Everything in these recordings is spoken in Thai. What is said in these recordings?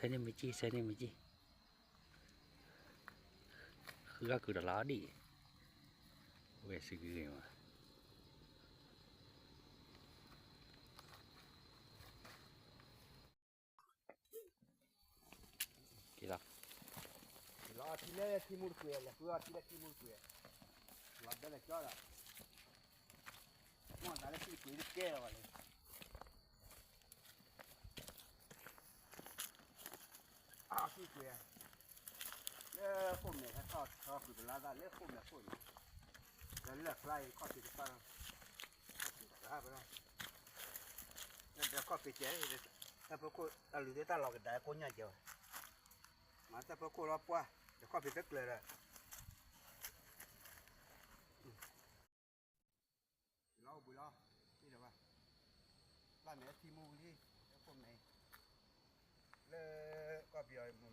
centimetri centimetri khứa cứ đã lá đi. Về sự gì mà. Kì lắm kì lắm thì lấy thì mua quẹt là khứa thì lấy thì mua quẹt làm đây là cho là. Mà là lấy thì quẹt cái là vậy ที่แรกที่มุดเกลือหลับได้เลยจ้าละมั่วแต่ละที่เกลือแก้วเลยอ้าวที่เกลือเล่ผมเนี่ยถ้าทอดทอดคือลาดาเล่ผมเนี่ยผม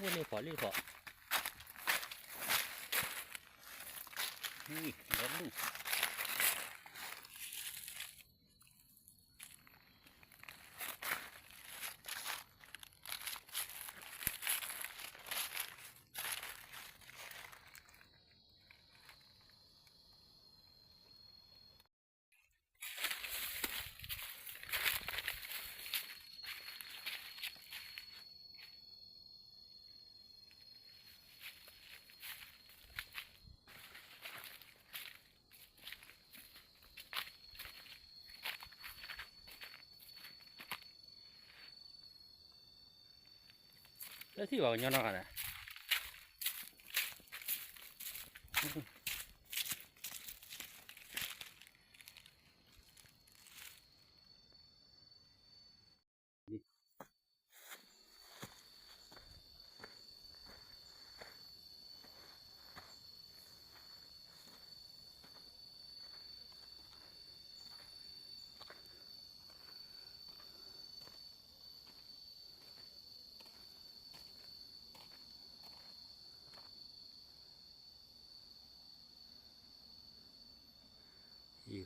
นี่รีบพอรีบพอนี่เดี๋ยวดู แล้วที่บอกย้อนอะ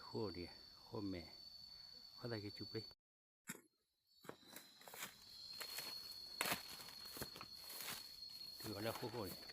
hōrea, hō mea. Hōrea ke tūpe. Tūrea hō hōrea.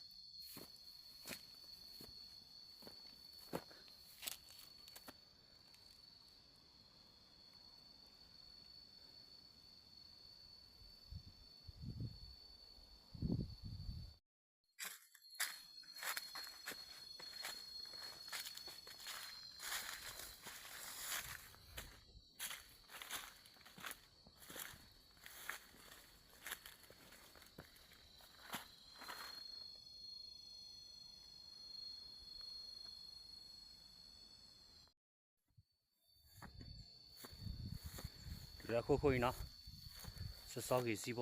เหลือคุยๆเนาะสซอกกี่สิบ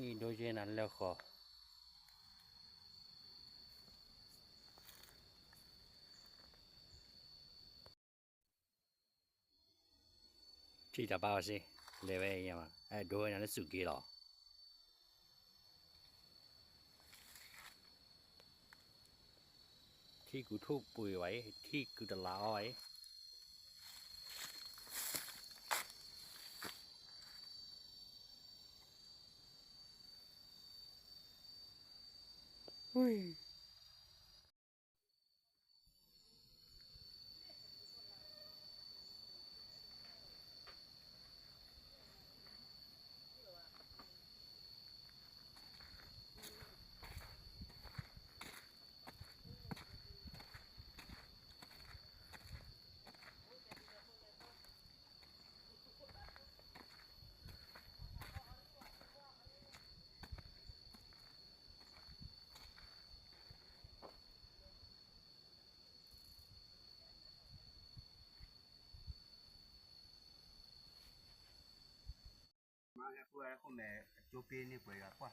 นี่โดยเฉนั้นแล้วขอที่จะบ้าสิเลยไปยังมาไอ้โดยนั้นสุกี้หรอ ที่กูทุบปุ๋ยไว้ที่กูจะลาอาไว้อุ้ย ya ku ya ku me chope ni po ya kwa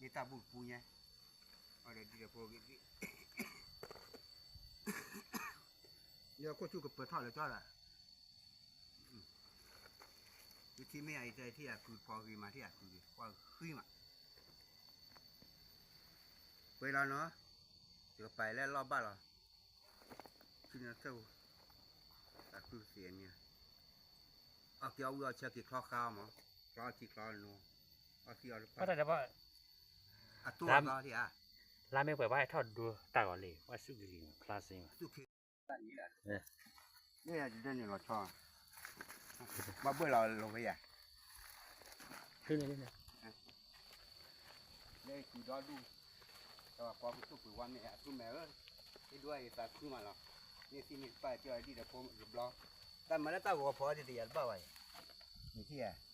ni tabu punya ada di depo gitu ya ku chu ke pe tha le cha la cái khi mấy ai chơi thì à cứ phò gì mà thì à cứ qua khi mà bây giờ nó được phải lên lo ba rồi khi nó sâu à cứ tiền nha ở kia ông chơi cái khó khao mà ะไปแล้วรอบบ้านเหรอขึ้นนะเจ้าแต่คือเสียเนี่ยเอาเกี่ยวเอาเชือกคล้อข้าวมั้งคล้อที่คล้อนูเอาที่เอาก็แต่ว่าอะตัวครับคล้อที่อะร้านไม่เปิดว่าให้ทอดดูตาก่อนเลยว่าสุกี้คลาสสิกสุขีเนี่ยเออเนี่ยจะได้เนี่ยเราชอบมาเบื่อเราลงไปอะขึ้นเลยเนี่ยเลยคือดอดูแต่ว่าความสุขคือวันนี้อะคือแม่เอ้ยที่ด้วยตาคือมาแล้วนี่ที่มีป้ายเจ้าดีแต่ผมรูปล้อแต่มาแล้วตาหัวพอจะดีอะบ้าไว้นี่ที่อะทุกเวสุกูทุกเววันนี้เลยอีกูตลาดอะถ้าพ่อเนี่ยพูดไม่ให้ดูอะไปเลย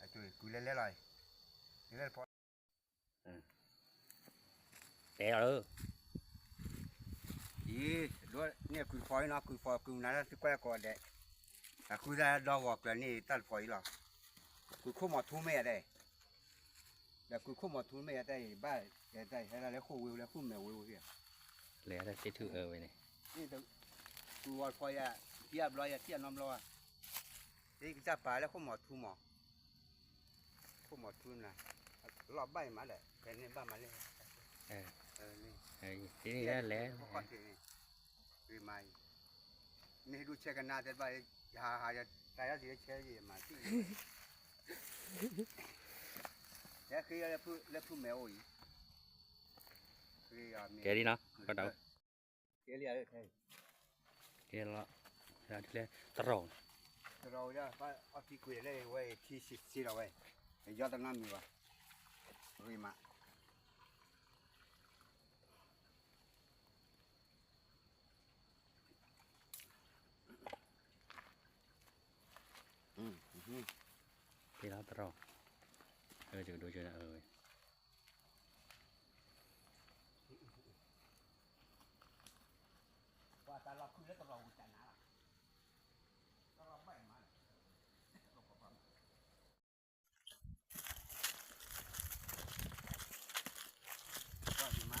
แต่มันเขาเขาก็พอแล้วเท่าไหร่นี่ค่ะคือทุบปุ๋ยว่าไอ้จุยกุยเล่นเล่นเลยเล่นพอแต่เอออีด้วยเนี่ยกุยพอยนะกุยพอกุยนั้นที่แก้ก่อนเด็กแต่กุยได้ดอกออกแล้วนี่ตัดพอยหรอกุยคู่หมดทุ่มไม่ได้แต่กุยคู่หมดทุ่มไม่ได้บ้านได้ให้เราแล้วคู่วิวแล้วคู่แมววิวเฮียเหลือแต่ที่ถือเออไว้เนี่ยนี่ตัวกูวอลพอยอะเทียบร้อยอะเทียบน้ำร้อยนี่จะปลาแล้วเขาหมดทุ่มหมอ เขาหมดทุ่มนะรอบใบมาเลยเป็นนี่บ้านมาเลยเออเออนี่ไอ้ที่นี่แล้วแหล้วเขาก็ที่นี่วีไม้นี่ดูเช็คกันนาแต่ใบหาหาจะตายแล้วสิเช็คยี่มาที่แล้วคือแล้วพูแล้วพูแมวอีคือแกดีเนาะก็เดาแกเรียกใช่แกละแล้วที่แล้วตรองเราจะว่าเอาที่คุยเลยไว้ที่สิบสี่เราไว้ ยอดตั้งน้ำมีวะรีมาอืมอืมที่แล้วตรองเออจะดูจะเออ ว่าแต่เราคุยแล้วกับเราจันนะก็เราไม่มาว่าดีมา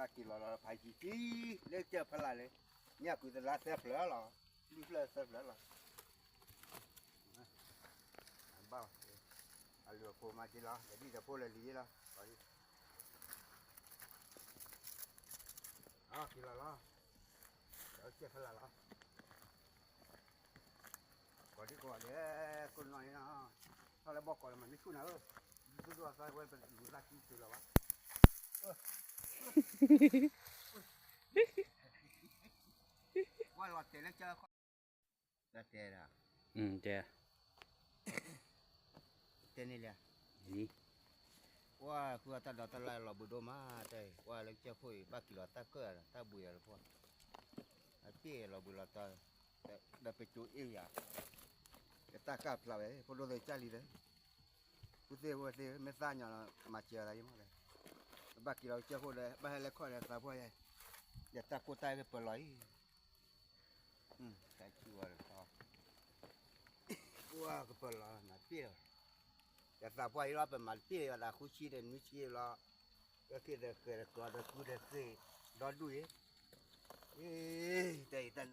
ba ki lo lo phai chi chi le che phala le nya ku da la se phla lo lu phla se phla lo ba a lu ko ma chi la de di da po le li la ba di ah ki la la da che phla la có đi qua để con nói nó nó lại bỏ qua mà nó chút nào ơi tôi đùa sai quên phải đủ ra chi từ là quá qua lọt tiền nó chơi ra tiền à อืมเจ้า tiền này nè นี่ qua qua ta đào ta lại lọ bự đô má đây qua lấy chơi phơi ba kilo ta cơ ta bùi rồi con à bia lọ bự lọ ta đã phải chú yêu ya cái ta cặp là vậy con đôi đây chơi đi đấy cứ thế qua thế mấy ta nhỏ mà chơi là gì mà đấy ba kilo chơi phơi đấy ba hai lấy coi là ta phơi vậy để ta cô tay cái bờ lưới ừ cái chua rồi to qua cái bờ lưới mà bia để ta phơi nó bên mà bia là khu chi đến núi chi là cái kia để cái cái đó cứ để cái đó đuôi ấy ê đây tên